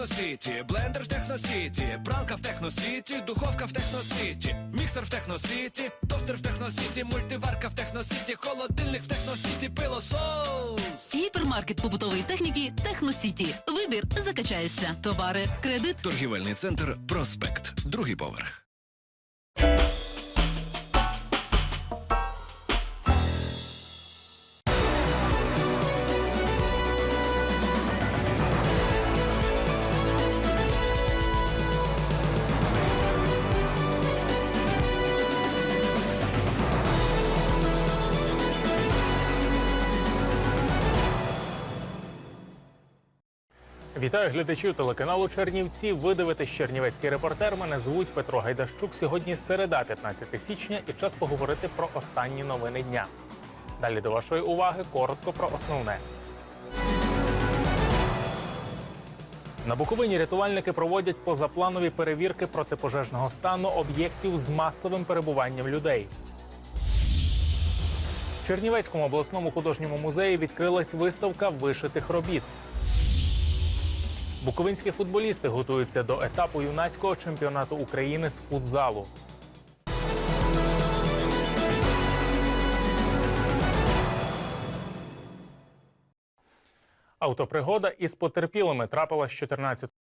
Техносіті, блендер в Техносіті, пралка в Техносіті, духовка в Техносіті, міксер в Техносіті, тостер в Техносіті, мультиварка в Техносіті, холодильник в Техносіті, пилосос. Гіпермаркет побутової техніки Техносіті. Вибір закачаєшся. Товари кредит. Торгівельний центр Проспект, другий поверх. Вітаю глядачів телеканалу Чернівці. Ви дивитесь Чернівецький репортер. Мене звуть Петро Гайдащук. Сьогодні середа, 15 січня, і час поговорити про останні новини дня. Далі до вашої уваги коротко про основне. На Буковині рятувальники проводять позапланові перевірки протипожежного стану об'єктів з масовим перебуванням людей. В Чернівецькому обласному художньому музеї відкрилась виставка вишитих робіт. Буковинські футболісти готуються до етапу юнацького чемпіонату України з футзалу. Автопригода із потерпілими трапилась 14